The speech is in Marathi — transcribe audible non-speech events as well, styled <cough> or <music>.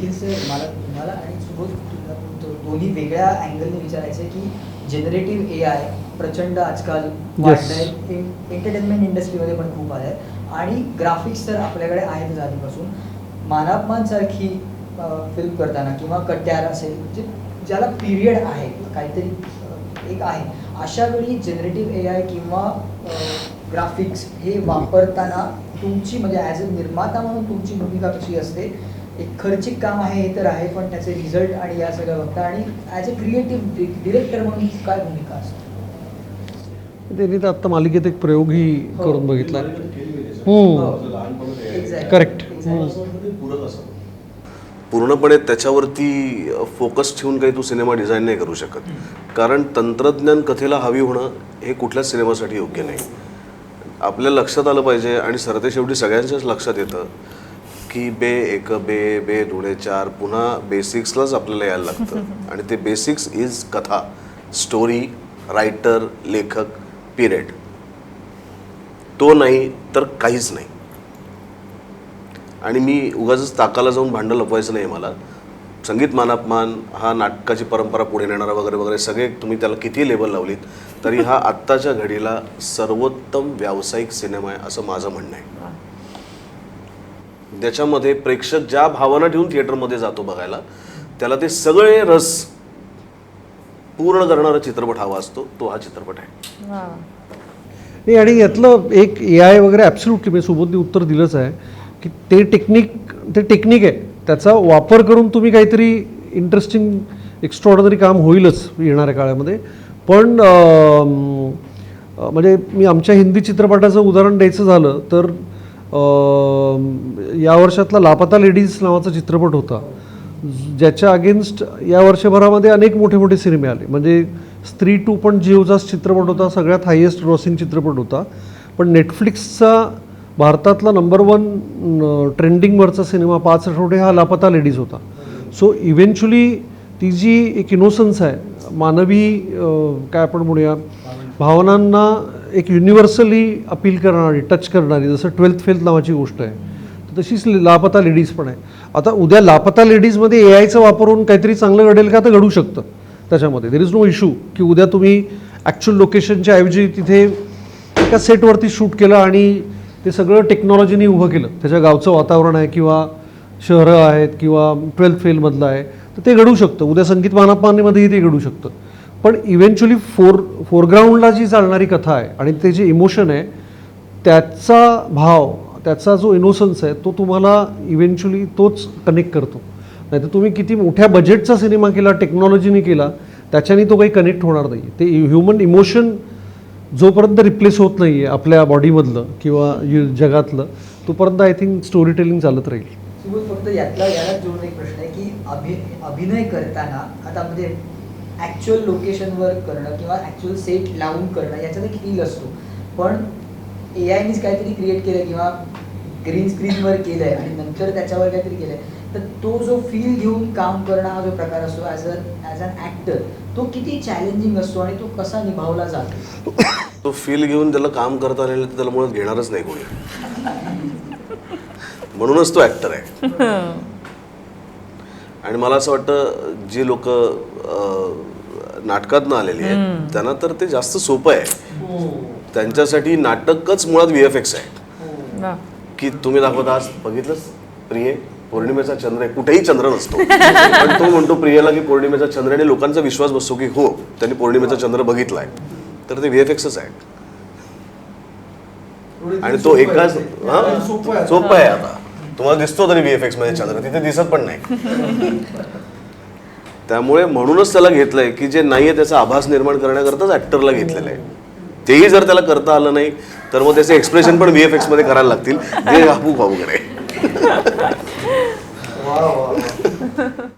निखिल सर मला तुम्हाला आणि सुबोध दोन्ही वेगळ्या अँगलने विचारायचं आहे की जनरेटिव्ह ए आय प्रचंड आजकाल वाढलंय एंटरटेनमेंट इंडस्ट्रीमध्ये पण खूप आलंय. आणि ग्राफिक्स तर आपल्याकडे आहेतच आधीपासून. मानापमान सारखी फिल्म करताना किंवा कट्यार असेल जे ज्याला पिरियड आहे काहीतरी एक आहे. अशा वेळी जनरेटिव्ह ए आय किंवा ग्राफिक्स हे वापरताना तुमची म्हणजे ॲज अ निर्माता म्हणून तुमची भूमिका कशी असते? एक खर्चिक काम आहे हे तर आहे पण त्याचे रिझल्ट आणि या सगळं बघता. आणि ॲज अ क्रिएटिव्ह डिरेक्टर म्हणून काय भूमिका असते? त्यांनी तर आत्ता मालिकेत एक प्रयोगही हो. करून बघितला. हो. Exactly. पूर्णपणे त्याच्यावरती फोकस ठेवून काही तू सिनेमा डिझाईन नाही करू शकत. कारण तंत्रज्ञान कथेला हवी होणं हे कुठल्याच सिनेमासाठी योग्य नाही. आपल्या लक्षात आलं पाहिजे आणि सरते शेवटी सगळ्यांच्याच लक्षात येतं. की बे एक बे बे धुणे चार पुन्हा बेसिक्सलाच आपल्याला यायला लागतं. <laughs> आणि ते बेसिक्स इज कथा स्टोरी रायटर लेखक पिरियड तो नाही तर काहीच नाही. आणि मी उगाच ताकाला जाऊन भांडं लपवायचं नाही मला. संगीत मानापमान हा नाटकाची परंपरा पुढे नेणारा वगैरे वगैरे सगळे तुम्ही त्याला किती लेबल लावलीत तरी हा आत्ताच्या घडीला सर्वोत्तम व्यावसायिक सिनेमा आहे असं माझं म्हणणं आहे. त्याच्यामध्ये प्रेक्षक ज्या भावना ठेवून थिएटरमध्ये जातो बघायला त्याला ते सगळे रस पूर्ण करणारा चित्रपट हवा असतो तो हा चित्रपट आहे. नाही आणि यातलं एक ए आय वगैरे ॲब्सल्युटली मी सुबोधने उत्तर दिलंच आहे की ते टेक्निक ते टेक्निक आहे त्याचा वापर करून तुम्ही काहीतरी इंटरेस्टिंग एक्स्ट्रॉर्डनरी काम होईलच येणाऱ्या काळामध्ये. पण म्हणजे मी आमच्या हिंदी चित्रपटाचं उदाहरण द्यायचं झालं तर या वर्षातला लापता लेडीज नावाचा चित्रपट होता. ज्याच्या अगेन्स्ट या वर्षभरामध्ये अनेक मोठे मोठे सिनेमे आले. म्हणजे स्त्री टू पण जिओचाच चित्रपट होता सगळ्यात हायेस्ट ग्रॉसिंग चित्रपट होता. पण नेटफ्लिक्सचा भारतातला नंबर वन ट्रेंडिंगवरचा सिनेमा पाच आठवडे हा लापता लेडीज होता. सो इव्हेंच्युली ती जी एक इनोसन्स आहे मानवी काय आपण म्हणूया भावनांना एक युनिव्हर्सली अपील करणारी टच करणारी जसं ट्वेल्थ फेल्थ नावाची गोष्ट आहे तशीच लापता लेडीज पण आहे. आता उद्या लापता लेडीजमध्ये ए आयचं वापरून काहीतरी चांगलं घडेल का तर घडू शकतं त्याच्यामध्ये. देर इज नो इश्यू की उद्या तुम्ही ॲक्च्युअल लोकेशनच्या ऐवजी तिथे एका सेटवरती शूट केलं आणि ते सगळं टेक्नॉलॉजीने उभं केलं. त्याच्या गावचं वातावरण आहे किंवा शहरं आहेत किंवा ट्वेल्थ फेलमधलं आहे तर ते घडू शकतं. उद्या संगीत मानापानीमध्येही ते घडू शकतं. पण इव्हेंच्युअली फोर फोरग्राऊंडला जी चालणारी कथा आहे आणि ते जे इमोशन आहे त्याचा भाव त्याचा जो इनोसन्स आहे तो तुम्हाला इव्हेंच्युअली तोच कनेक्ट करतो. नाही तर तुम्ही किती मोठ्या बजेटचा सिनेमा केला टेक्नॉलॉजीने केला त्याच्याने तो काही कनेक्ट होणार नाही ते ह्युमन इमोशन जोपर्यंत रिप्लेस होत नाही आहे आपल्या बॉडीमधलं किंवा यु- जगातलं तोपर्यंत आय थिंक स्टोरी टेलिंग चालत राहील. फक्त यातला याला जोडून एक प्रश्न आहे की अभि अभिनय करताना आता म्हणजे ॲक्च्युअल लोकेशनवर करणं किंवा ॲक्च्युअल सेट लावून करणं याच्यात एक फील असतो. पण ए आयनीच काहीतरी क्रिएट केलं किंवा ग्रीन स्क्रीनवर केलं आहे आणि नंतर त्याच्यावर काहीतरी केलं आहे तर तो जो फील घेऊन काम करणं हा जो प्रकार असतो as a as an actor तो किती चॅलेंजिंग असतो आणि तो कसा निभावला जातो? <coughs> तो फील घेऊन त्याला काम करता आलेलं तर त्याला मुळात घेणारच नाही कोणी. <laughs> म्हणूनच तो ॲक्टर आहे. आणि मला असं वाटतं जी लोक नाटकातनं आलेली आहेत त्यांना तर ते जास्त सोपं आहे. त्यांच्यासाठी नाटकच मुळात व्ही एफ एक्स आहे. की तुम्ही दाखवत आज बघितलंच प्रिये पौर्णिमेचा चंद्र आहे. कुठेही चंद्र नसतो. पण तो म्हणतो प्रियेला की पौर्णिमेचा चंद्र आहे आणि लोकांचा विश्वास बसतो की हो त्यांनी पौर्णिमेचा चंद्र बघितलाय. तर ते व्ही एफ एक्सच आहे. आणि तो एकाच हा? सोपं आहे आता. तुम्हाला दिसतो तरी व्ही एफ एक्समध्ये चंद्र तिथे दिसत पण नाही. <laughs> त्यामुळे म्हणूनच त्याला घेतलंय की जे नाहीये त्याचा आभास निर्माण करण्याकरताच ऍक्टरला घेतलेलं आहे तेही जर त्याला करता आलं नाही तर मग त्याचे एक्सप्रेशन पण व्ही एफ एक्समध्ये करायला लागतील. जे बाबू भाऊ कडे <laughs> वा वा. <laughs>